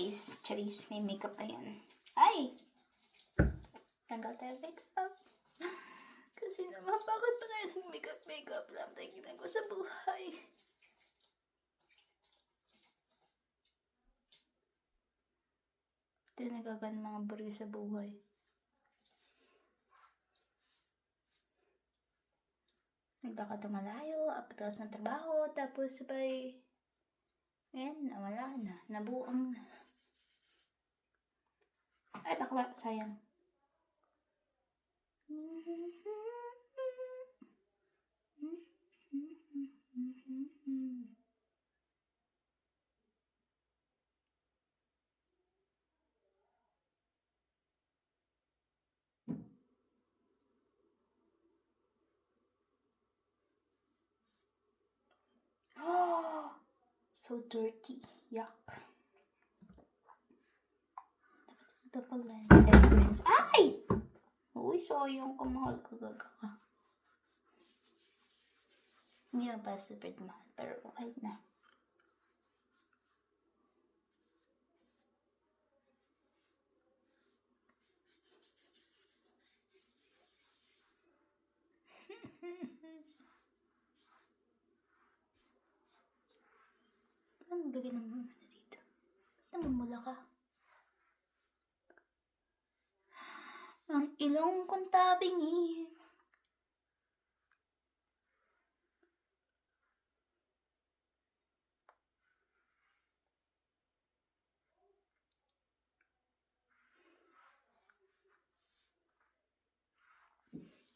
guys. Charis, may makeup pa yan. Ay! Tanggal tayo makeup. Kasi naman, bakit pa tayo ng makeup-makeup lang tayo ginagawa sa buhay? Ito nagagan mga burger sa buhay. Naglakad ng malayo, apatras ng trabaho, tapos sabay, ayan, nawala na, nabuang na. Eh, Ay, bakla, sayang. So dirty. Yuck. Yung elements. Ay! Uy, sayang ka, mahal ka, gaga ka. Hindi naman pala super mahal, pero okay na. Ano lagay ng mga dito? Namumula ka. Ang ilong kong tabingi.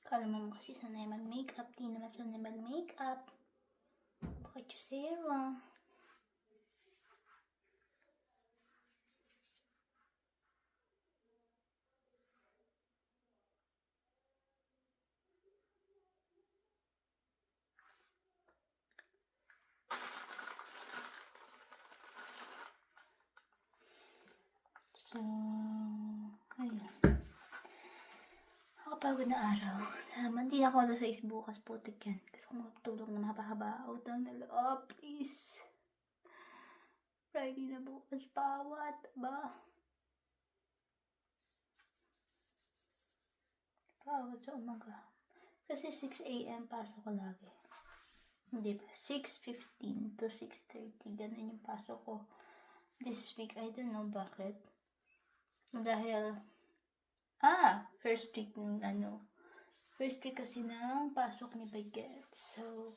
Kala mo kasi sanay mag-makeup. Di naman sanay mag-makeup. Bakit yung serum? So, ayun. Nakapagod na araw. Tama, hindi ako alas 6 bukas. Putik yan. Gusto ko makatulog na mahaba-haba. Utang na loob, please. Friday na bukas. Bawat ba? Bawat sa umaga. Kasi 6 a.m. pasok ko lagi. Hindi ba? 6.15 to 6.30. Ganun yung pasok ko. This week, I don't know bakit. Dahil, ah, first week ng ano, first week kasi ng pasok ni Baguette. So,